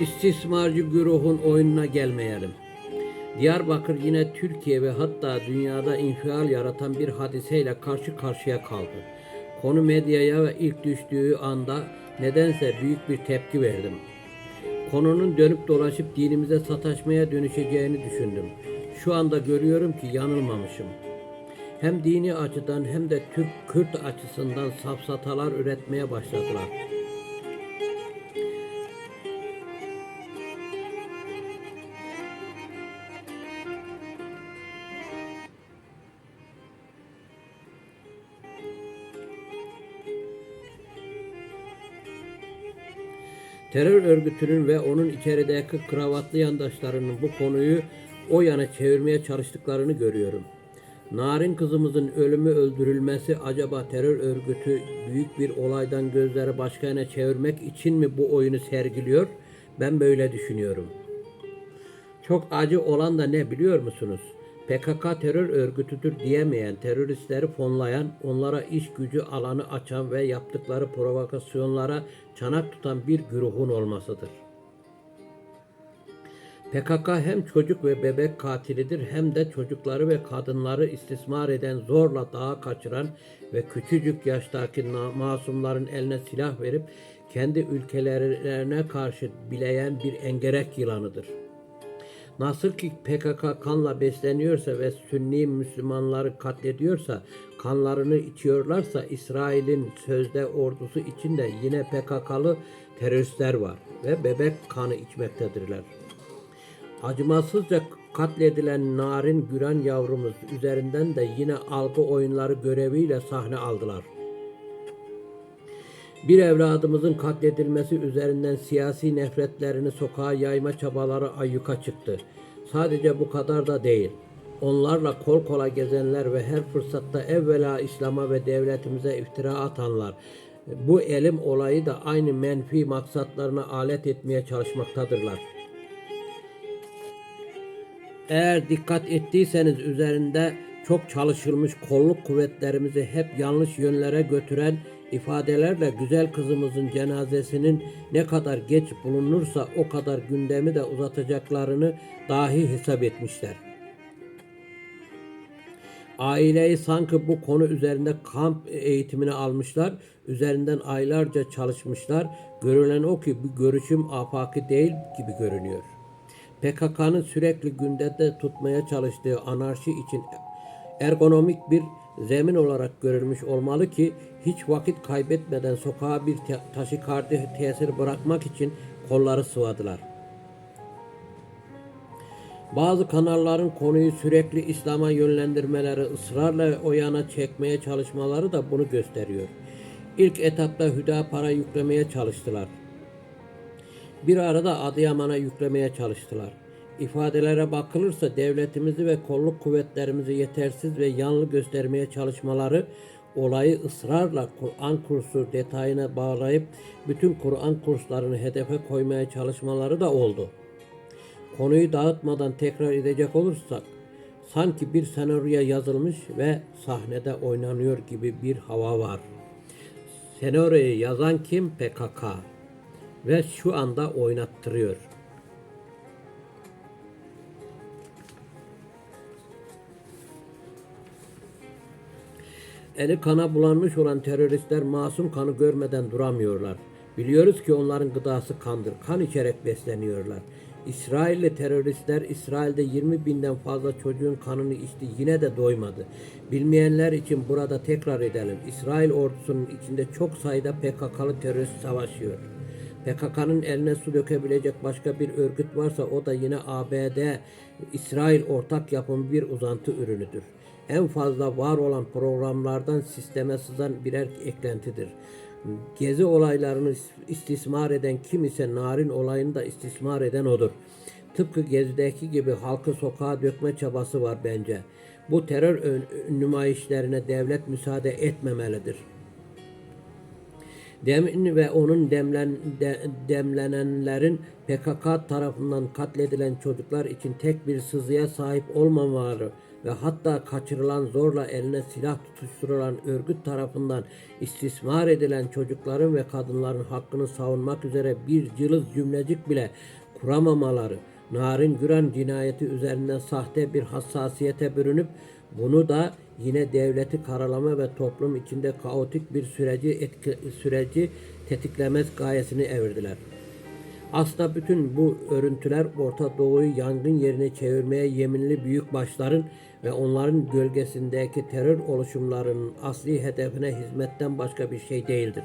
istismarcı güruhun oyununa gelmeyelim. Diyarbakır yine Türkiye ve hatta dünyada infial yaratan bir hadiseyle karşı karşıya kaldı. Konu medyaya ve ilk düştüğü anda nedense büyük bir tepki verdim. Konunun dönüp dolaşıp dinimize sataşmaya dönüşeceğini düşündüm. Şu anda görüyorum ki yanılmamışım. Hem dini açıdan hem de Türk Kürt açısından safsatalar üretmeye başladılar. Terör örgütünün ve onun içerideki kravatlı yandaşlarının bu konuyu o yana çevirmeye çalıştıklarını görüyorum. Narin kızımızın ölümü öldürülmesi acaba terör örgütü büyük bir olaydan gözleri başka yana çevirmek için mi bu oyunu sergiliyor? Ben böyle düşünüyorum. Çok acı olan da ne biliyor musunuz? PKK terör örgütüdür diyemeyen, teröristleri fonlayan, onlara iş gücü alanı açan ve yaptıkları provokasyonlara çanak tutan bir güruhun olmasıdır. PKK hem çocuk ve bebek katilidir hem de çocukları ve kadınları istismar eden, zorla dağa kaçıran ve küçücük yaştaki masumların eline silah verip kendi ülkelerine karşı bileyen bir engerek yılanıdır. Nasıl ki PKK kanla besleniyorsa ve Sünni Müslümanları katlediyorsa, kanlarını içiyorlarsa İsrail'in sözde ordusu içinde yine PKK'lı teröristler var ve bebek kanı içmektedirler. Acımasızca katledilen narin Güran yavrumuz üzerinden de yine algı oyunları göreviyle sahne aldılar. Bir evladımızın katledilmesi üzerinden siyasi nefretlerini sokağa yayma çabaları ayyuka çıktı. Sadece bu kadar da değil. Onlarla kol kola gezenler ve her fırsatta evvela İslam'a ve devletimize iftira atanlar, bu elim olayı da aynı menfi maksatlarına alet etmeye çalışmaktadırlar. Eğer dikkat ettiyseniz üzerinde çok çalışılmış kolluk kuvvetlerimizi hep yanlış yönlere götüren ifadelerle güzel kızımızın cenazesinin ne kadar geç bulunursa o kadar gündemi de uzatacaklarını dahi hesap etmişler. Aileyi sanki bu konu üzerinde kamp eğitimini almışlar, üzerinden aylarca çalışmışlar. Görülen o ki bu görüşüm afaki değil gibi görünüyor. PKK'nın sürekli gündemde tutmaya çalıştığı anarşi için ergonomik bir zemin olarak görülmüş olmalı ki hiç vakit kaybetmeden sokağa bir te- taşikardi tesir bırakmak için kolları sıvadılar. Bazı kanalların konuyu sürekli İslam'a yönlendirmeleri, ısrarla o yana çekmeye çalışmaları da bunu gösteriyor. İlk etapta Hüdapar'a yüklemeye çalıştılar. Bir arada Adıyaman'a yüklemeye çalıştılar. İfadelere bakılırsa devletimizi ve kolluk kuvvetlerimizi yetersiz ve yanlı göstermeye çalışmaları olayı ısrarla Kur'an kursu detayına bağlayıp bütün Kur'an kurslarını hedefe koymaya çalışmaları da oldu. Konuyu dağıtmadan tekrar edecek olursak sanki bir senaryo yazılmış ve sahnede oynanıyor gibi bir hava var. Senaryoyu yazan kim? PKK ve şu anda oynattırıyor. Eli kana bulanmış olan teröristler masum kanı görmeden duramıyorlar. Biliyoruz ki onların gıdası kandır. Kan içerek besleniyorlar. İsrailli teröristler İsrail'de 20 binden fazla çocuğun kanını içti yine de doymadı. Bilmeyenler için burada tekrar edelim. İsrail ordusunun içinde çok sayıda PKK'lı terörist savaşıyor. PKK'nın eline su dökebilecek başka bir örgüt varsa o da yine ABD, İsrail ortak yapımı bir uzantı ürünüdür. En fazla var olan programlardan sisteme sızan birer eklentidir. Gezi olaylarını istismar eden kim ise narin olayını da istismar eden odur. Tıpkı Gezi'deki gibi halkı sokağa dökme çabası var bence. Bu terör nümayişlerine devlet müsaade etmemelidir. Demin ve onun demlen, de- demlenenlerin PKK tarafından katledilen çocuklar için tek bir sızıya sahip olmamaları ve hatta kaçırılan zorla eline silah tutuşturulan örgüt tarafından istismar edilen çocukların ve kadınların hakkını savunmak üzere bir cılız cümlecik bile kuramamaları, Narin Güran cinayeti üzerinden sahte bir hassasiyete bürünüp bunu da yine devleti karalama ve toplum içinde kaotik bir süreci etki, süreci tetiklemez gayesini evirdiler. Aslında bütün bu örüntüler Orta Doğu'yu yangın yerine çevirmeye yeminli büyük başların ve onların gölgesindeki terör oluşumlarının asli hedefine hizmetten başka bir şey değildir.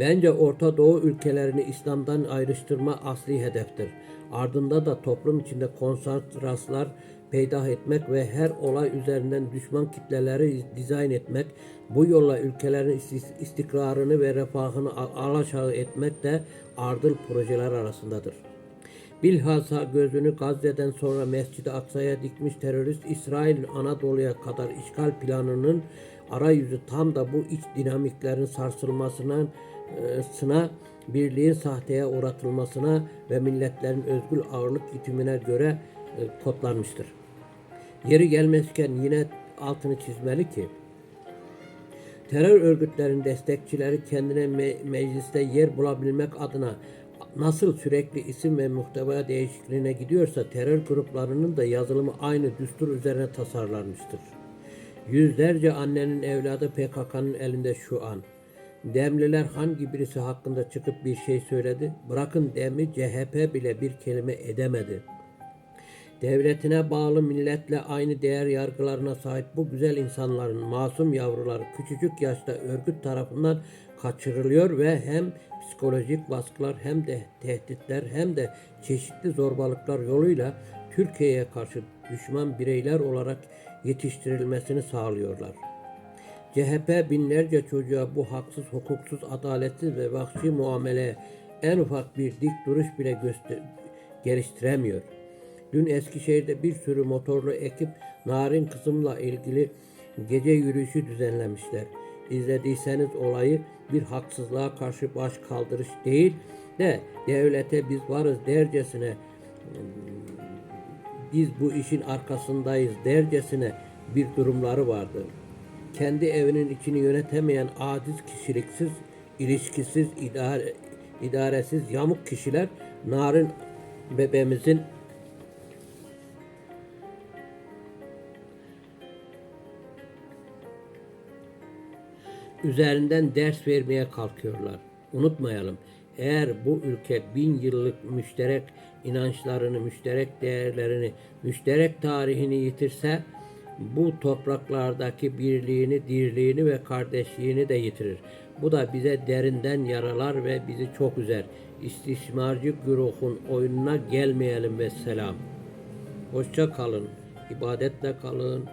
Bence Orta Doğu ülkelerini İslam'dan ayrıştırma asli hedeftir. Ardında da toplum içinde konsantraslar peydah etmek ve her olay üzerinden düşman kitleleri dizayn etmek, bu yolla ülkelerin istikrarını ve refahını alaşağı etmek de ardıl projeler arasındadır. Bilhassa gözünü Gazze'den sonra Mescid-i Aksa'ya dikmiş terörist İsrail'in Anadolu'ya kadar işgal planının arayüzü tam da bu iç dinamiklerin sarsılmasına, e, sına, birliğin sahteye uğratılmasına ve milletlerin özgür ağırlık yitimine göre e, kodlanmıştır. Yeri gelmezken yine altını çizmeli ki terör örgütlerinin destekçileri kendine me- mecliste yer bulabilmek adına nasıl sürekli isim ve muhteva değişikliğine gidiyorsa terör gruplarının da yazılımı aynı düstur üzerine tasarlanmıştır. Yüzlerce annenin evladı PKK'nın elinde şu an. Demliler hangi birisi hakkında çıkıp bir şey söyledi? Bırakın Demli CHP bile bir kelime edemedi. Devletine bağlı milletle aynı değer yargılarına sahip bu güzel insanların masum yavruları küçücük yaşta örgüt tarafından kaçırılıyor ve hem psikolojik baskılar hem de tehditler hem de çeşitli zorbalıklar yoluyla Türkiye'ye karşı düşman bireyler olarak yetiştirilmesini sağlıyorlar. CHP binlerce çocuğa bu haksız, hukuksuz, adaletsiz ve vahşi muameleye en ufak bir dik duruş bile geliştiremiyor. Dün Eskişehir'de bir sürü motorlu ekip Narin kızımla ilgili gece yürüyüşü düzenlemişler. İzlediyseniz olayı bir haksızlığa karşı baş kaldırış değil de devlete biz varız dercesine biz bu işin arkasındayız dercesine bir durumları vardı. Kendi evinin içini yönetemeyen aciz kişiliksiz, ilişkisiz, idare, idaresiz, yamuk kişiler Narin bebeğimizin üzerinden ders vermeye kalkıyorlar. Unutmayalım. Eğer bu ülke bin yıllık müşterek inançlarını, müşterek değerlerini, müşterek tarihini yitirse bu topraklardaki birliğini, dirliğini ve kardeşliğini de yitirir. Bu da bize derinden yaralar ve bizi çok üzer. İstismarcı güruhun oyununa gelmeyelim ve selam. Hoşça kalın. İbadetle kalın.